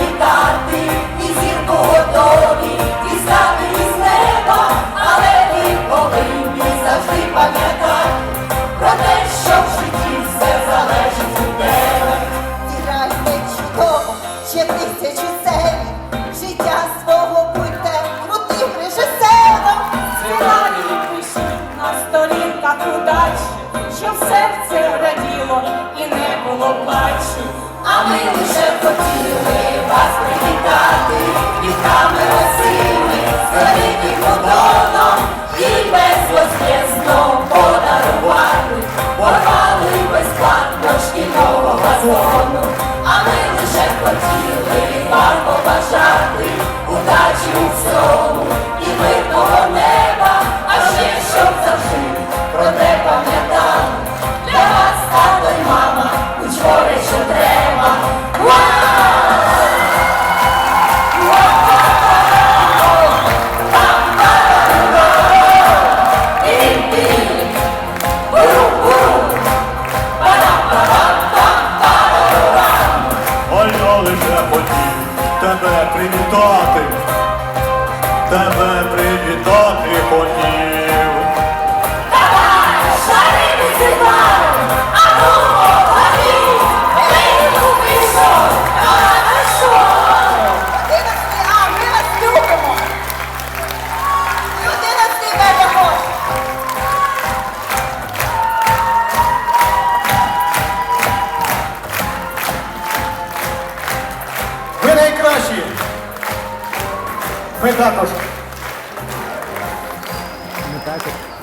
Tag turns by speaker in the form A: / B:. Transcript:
A: вітати, і зірку готові, дістати із неба, але ви повинні завжди пам'ятати про те, що в житті все залежить від тебе.
B: Зіграйте чудово, ще тисячу серій, життя свого будьте крутим режисером.
C: Співали і пиші на сторінках удачі, щоб серце раділо і не було плачу.
A: А ми лише хотіли вас привітати. Вітами осими, лише
D: хотів тебе привітати, тебе привітати хотів.
B: Ми також.
E: Ми також.